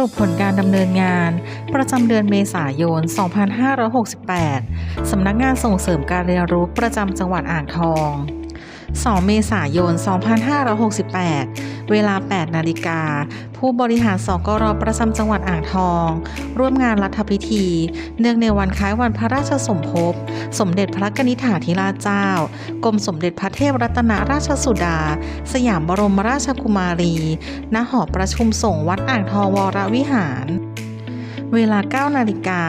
รุปผลการดำเนินงาน ประจำเดือนเมษายน 2568 สำนักงานส่งเสริมการเรียนรู้ประจำจังหวัดอ่างทอง 2 เมษายน 2568 เวลา 8 นาฬิกา ผู้บริหารสกรประจำจังหวัดอ่างทอง ร่วมงานรัฐพิธี เนื่องในวันคล้ายวันพระราชสมภพ สมเด็จพระกนิษฐาธิราชเจ้า กรมสมเด็จพระเทพรัตนราชสุดา สยามบรมราชกุมารี ณ หอประชุมสงฆ์วัดอ่างทองวรวิหาร เวลา 9 นาฬิกา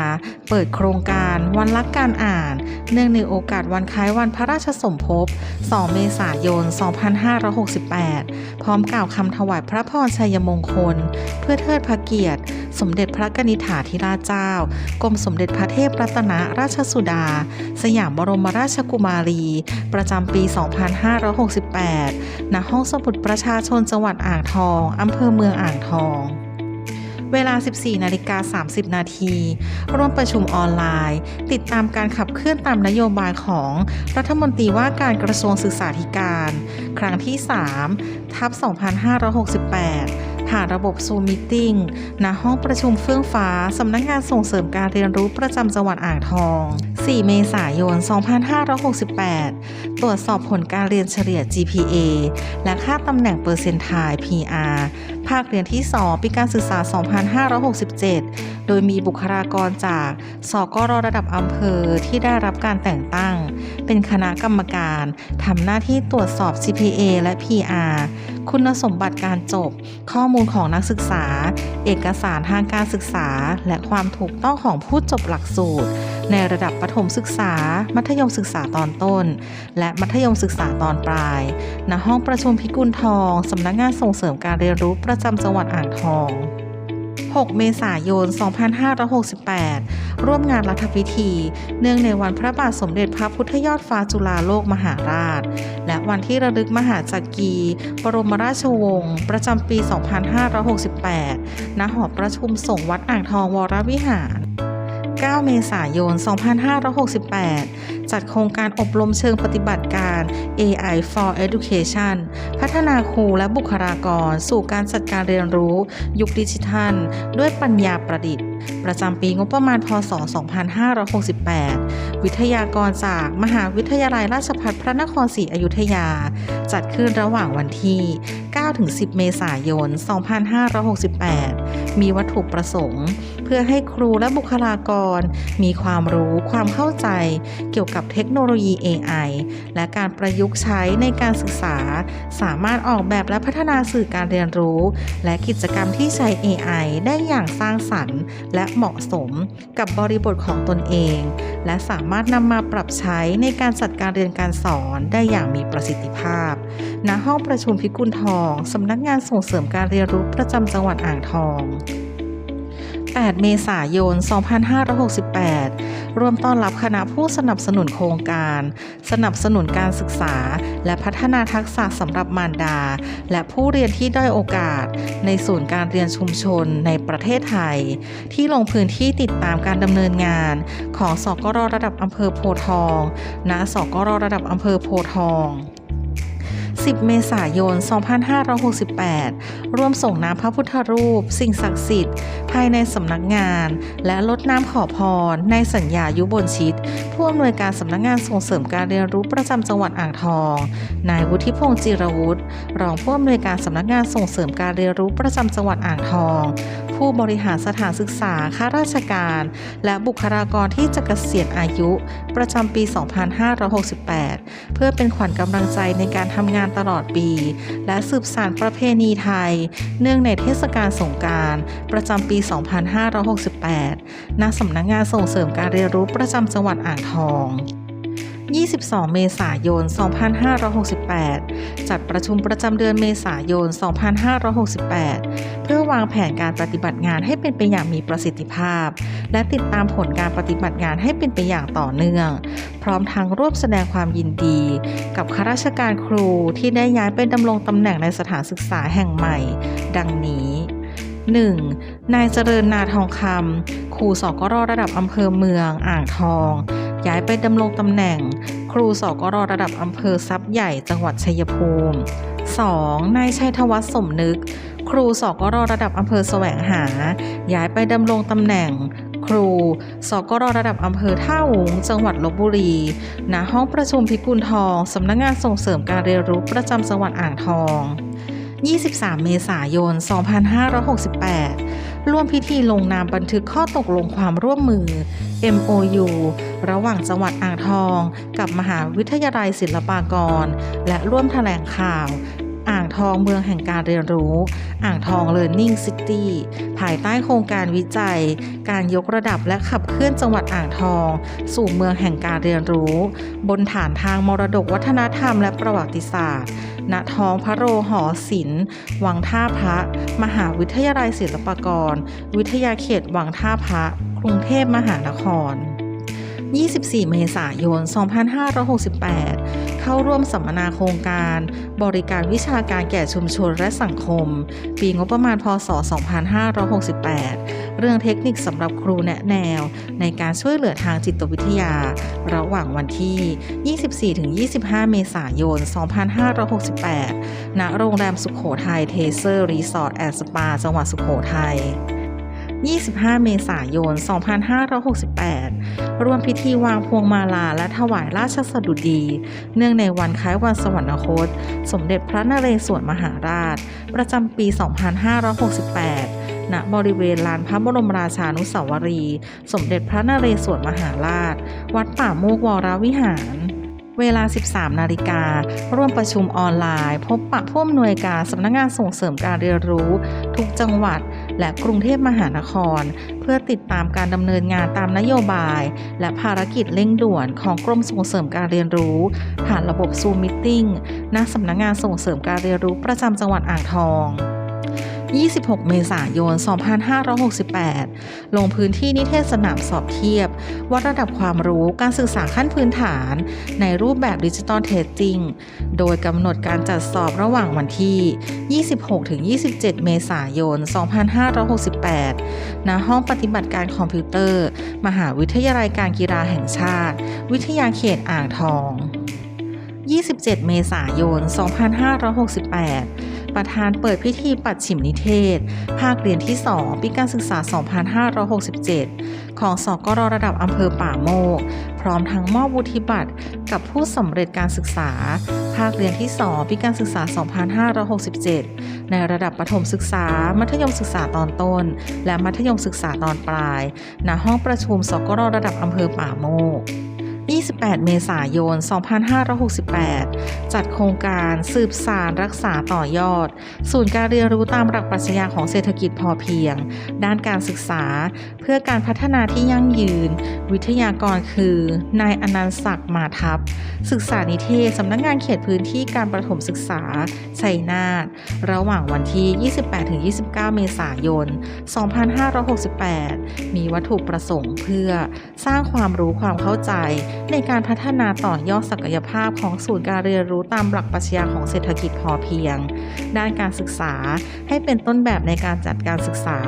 เปิดโครงการวันรักการอ่าน เนื่องในโอกาสวันคล้ายวันพระราชสมภพ 2 เมษายน 2568 พร้อมกล่าวคำถวายพระพรชัยมงคล เพื่อเทิดพระเกียรติ สมเด็จพระกนิษฐาธิราชเจ้า กรมสมเด็จพระเทพรัตนราชสุดา สยามบรมราชกุมารี ประจำปี 2568 ณ ห้องสมุดประชาชนจังหวัดอ่างทอง อำเภอเมืองอ่างทอง เวลา 14 นาฬิกา 30 นาที ร่วมประชุมออนไลน์ ติดตามการขับเคลื่อนตามนโยบายของรัฐมนตรีว่าการกระทรวงศึกษาธิการ ครั้งที่ 3 ทับ 2568 ผ่านระบบซูมมิทติ้งณห้องประชุมเฟื่องฟ้า สำนักงานส่งเสริมการเรียนรู้ประจำจังหวัดอ่างทอง 4 เมษายน 2568 ตรวจสอบผลการเรียนเฉลี่ย GPA และค่าตำแหน่งเปอร์เซนต์ไทล์ PR ภาคเรียนที่ 2 ปีการศึกษา 2567 โดยมีบุคลากรจาก สกรระดับอำเภอที่ได้รับการแต่งตั้ง เป็นคณะกรรมการทำหน้าที่ตรวจสอบ GPA และ PR คุณสมบัติการจบ ข้อมูลของนักศึกษา เอกสารทางการศึกษา และความถูกต้องของผู้จบหลักสูตร ในระดับประถมศึกษา มัธยมศึกษาตอนต้น และมัธยมศึกษาตอนปลายณห้องประชุมพิกุลทอง สำนักงานส่งเสริมการเรียนรู้ประจำจังหวัดอ่างทอง 6 เมษายน 2568 ร่วมงานรัฐพิธี เนื่องในวันพระบาทสมเด็จพระพุทธยอดฟ้าจุฬาโลกมหาราช และวันที่ระลึกมหาจักรีบรมราชวงศ์ประจำปี 2568 ณ หอประชุมสงวัดอ่างทองวรวิหาร 9 เมษายน 2568 จัดโครงการอบรมเชิงปฏิบัติการ AI for Education พัฒนาครูและบุคลากร สู่การจัดการเรียนรู้ ยุคดิจิทัล ด้วยปัญญาประดิษฐ์ ประจำปีงบประมาณพศ 2568 วิทยากรจากมหาวิทยาลัยราชภัฏพระนครศรีอยุธยา จัดขึ้นระหว่างวันที่9-10 เมษายน 2568 มีวัตถุประสงค์ เพื่อให้ครูและบุคลากร มีความรู้ความเข้าใจเกี่ยวกับเทคโนโลยี AI และการประยุกต์ใช้ในการศึกษา สามารถออกแบบและพัฒนาสื่อการเรียนรู้ และกิจกรรมที่ใช้ AI ได้อย่างสร้างสรรค์ และเหมาะสมกับบริบทของตนเอง และสามารถนำมาปรับใช้ในการจัดการเรียนการสอนได้อย่างมีประสิทธิภาพ ณ ห้องประชุมพิกุลทองสำนักงานส่งเสริมการเรียนรู้ประจำจังหวัดอ่างทอง 8 เมษายน 2568 ร่วมต้อนรับคณะผู้สนับสนุนโครงการ สนับสนุนการศึกษา และพัฒนาทักษะสำหรับมารดา และผู้เรียนที่ด้อยโอกาส ในศูนย์การเรียนชุมชนในประเทศไทย ที่ลงพื้นที่ติดตามการดำเนินงาน ของสกรระดับอำเภอโพทองณสกรระดับอำเภอโพทอง 10 เมษายน 2568 ร่วมส่งน้ำพระพุทธรูป สิ่งศักดิ์สิทธิ์ ภายในสำนักงาน และลดน้ำขอพร ในสัญญายุบนชิต ผู้อำนวยการสำนักงานส่งเสริมการเรียนรู้ประจำจังหวัดอ่างทอง นายวุฒิพงษ์จิรวุฒิรองผู้อำนวยการสำนักงานส่งเสริมการเรียนรู้ประจำจังหวัดอ่างทอง ผู้บริหารสถานศึกษา ข้าราชการ และบุคลากรที่จะเกษียณอายุ ประจำปี 2568 เพื่อเป็นขวัญกำลังใจในการทำงานตลอดปี และสืบสานประเพณีไทย เนื่องในเทศกาลสงการประจำปี 2568 ณ สำนักงานส่งเสริมการเรียนรู้ประจำจังหวัดอ่างทอง 22 เมษายน 2568 จัดประชุมประจำเดือนเมษายน 2568 เพื่อวางแผนการปฏิบัติงานให้เป็นไปอย่างมีประสิทธิภาพ และติดตามผลการปฏิบัติงานให้เป็นไปอย่างต่อเนื่อง พร้อมทั้งร่วมแสดงความยินดี กับข้าราชการครูที่ได้ย้ายไปดำรงตำแหน่งในสถานศึกษาแห่งใหม่ ดังนี้ 1. นายเจริญนาทองคำครูสกรระดับอำเภอเมือง อ่างทอง ย้ายไปดำรงตำแหน่ง ครูสกรระดับอำเภอทรัพย์ใหญ่จังหวัดชัยภูมิ 2. นายชัยธวัฒน์สมนึก ครูสกรระดับอำเภอแสวงหา ย้ายไปดำรงตำแหน่ง ครู สกรระดับอำเภอท่าหุงจังหวัดลบบุรีณห้องประชุมพิกุลทองสำนักงานส่งเสริมการเรียนรู้ประจำจังหวัดอ่างทอง 23 เมษายน 2568 ร่วมพิธีลงนามบันทึกข้อตกลงความร่วมมือ MOU ระหว่างจังหวัดอ่างทอง กับมหาวิทยาลัยศิลปากร และร่วมแถลงข่าว อ่างทองเมืองแห่งการเรียนรู้ อ่างทอง Learning City ภายใต้โครงการวิจัย การยกระดับและขับเคลื่อนจังหวัดอ่างทอง สู่เมืองแห่งการเรียนรู้ บนฐานทางมรดกวัฒนธรรมและประวัติศาสตร์ณท้องพระโรงหอศิลป์วังท่าพระ มหาวิทยาลัยศิลปากร วิทยาเขตวังท่าพระ กรุงเทพมหานคร 24 เมษายน 2568 เข้าร่วมสัมมนาโครงการ บริการวิชาการแก่ชุมชนและสังคม ปีงบประมาณพศ 2568 เรื่องเทคนิคสำหรับครูแนะแนว ในการช่วยเหลือทางจิตวิทยา ระหว่างวันที่ 24-25 เมษายน 2568 ณ โรงแรมสุขโขทัยเทเซอร์รีสอร์ทแอนด์สปา จังหวัดสุขโขทัย 25 เมษายน 2568 ร่วมพิธีวางพวงมาลาและถวายราชสดุดี เนื่องในวันคล้ายวันสวรรคต สมเด็จพระนเรศวรมหาราช ประจำปี 2568 ณ บริเวณลานพระบรมราชานุสาวรีย์สมเด็จพระนเรศวรมหาราช วัดป่าโมกวรวิหารเวลา 13 นาฬิกา ร่วมประชุมออนไลน์ พบปะผู้อำนวยการสำนักงานส่งเสริมการเรียนรู้ ทุกจังหวัด และกรุงเทพมหานคร เพื่อติดตามการดำเนินงานตามนโยบาย และภารกิจเร่งด่วนของกรมส่งเสริมการเรียนรู้ ผ่านระบบ Zoom Meeting ณสำนักงานส่งเสริมการเรียนรู้ประจำจังหวัดอ่างทอง 26 เมษายน 2568 ลงพื้นที่นิเทศสนามสอบเทียบ วัดระดับความรู้การศึกษาขั้นพื้นฐาน ในรูปแบบดิจิตอลเทสติ้ง โดยกำหนดการจัดสอบระหว่างวันที่ 26-27 เมษายน 2568 ณ ห้องปฏิบัติการคอมพิวเตอร์ มหาวิทยาลัยการกีฬาแห่งชาติ วิทยาเขตอ่างทอง 27 เมษายน 2568 ประธานเปิดพิธีปัดฉิมนิเทศ ภาคเรียนที่ 2 ปีการศึกษา 2567 ของสกรระดับอำเภอป่าโมก พร้อมทั้งมอบวุฒิบัตรกับผู้สำเร็จการศึกษา ภาคเรียนที่ 2 ปีการศึกษา 2567 ในระดับประถมศึกษา มัธยมศึกษาตอนต้น และมัธยมศึกษาตอนปลาย ณ ห้องประชุมสกรระดับอำเภอป่าโมก 28 เมษายน 2568 จัดโครงการสืบสารรักษาต่อยอด ศูนย์การเรียนรู้ตามหลักปรัชญาของเศรษฐกิจพอเพียง ด้านการศึกษา เพื่อการพัฒนาที่ยั่งยืน วิทยากรคือ นายอนันต์ศักดิ์มาทัพศึกษานิเทศสำนักงานเขตพื้นที่การประถมศึกษาชัยนาทระหว่างวันที่ 28-29 เมษายน 2568 มีวัตถุประสงค์เพื่อสร้างความรู้ความเข้าใจ ในการพัฒนาต่อยอดศักยภาพของศูนย์การเรียนรู้ตามหลักปรัชญาของเศรษฐกิจพอเพียง ด้านการศึกษาให้เป็นต้นแบบในการจัดการศึกษา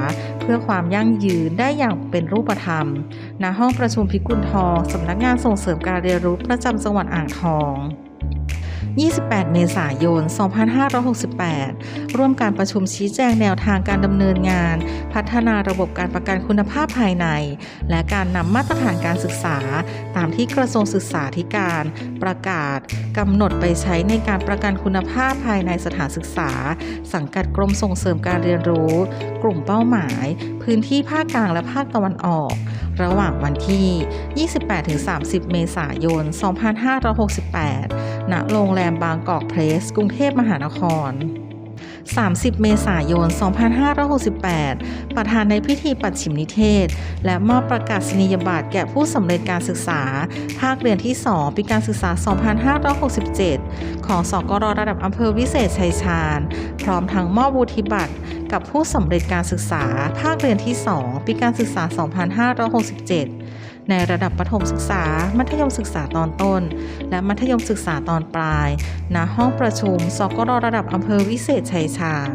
เพื่อความยั่งยืนได้อย่างเป็นรูปธรรม ณ ห้องประชุมพิกุลทองสำนักงานส่งเสริมการเรียนรู้ประจำจังหวัดอ่างทอง 28 เมษายน 2568 ร่วมการประชุมชี้แจงแนวทางการดำเนินงาน พัฒนาระบบการประกันคุณภาพภายใน และการนำมาตรฐานการศึกษา ตามที่กระทรวงศึกษาธิการ ประกาศกำหนดไปใช้ในการประกันคุณภาพภายในสถานศึกษา สังกัดกรมส่งเสริมการเรียนรู้ กลุ่มเป้าหมายพื้นที่ภาคกลางและภาคตะวันออก ระหว่างวันที่ 28-30 เมษายน 2568 ณ โรงแรมบางกอกเพลส กรุงเทพมหานคร 30 เมษายน 2568 ประธานในพิธีปัดฉิมนิเทศ และมอบประกาศนียบัตรแก่ผู้สำเร็จการศึกษา ภาคเรียนที่ 2 ปีการศึกษา 2567 ของสกรระดับอำเภอวิเศษชัยชาญ พร้อมทั้งมอบวุฒิบัตรกับผู้สำเร็จการศึกษา ภาคเรียนที่ 2 ปีการศึกษา 2567 ในระดับประถมศึกษา มัธยมศึกษาตอนต้น และมัธยมศึกษาตอนปลาย ณ ห้องประชุม สกรระดับอำเภอวิเศษชัยชาญ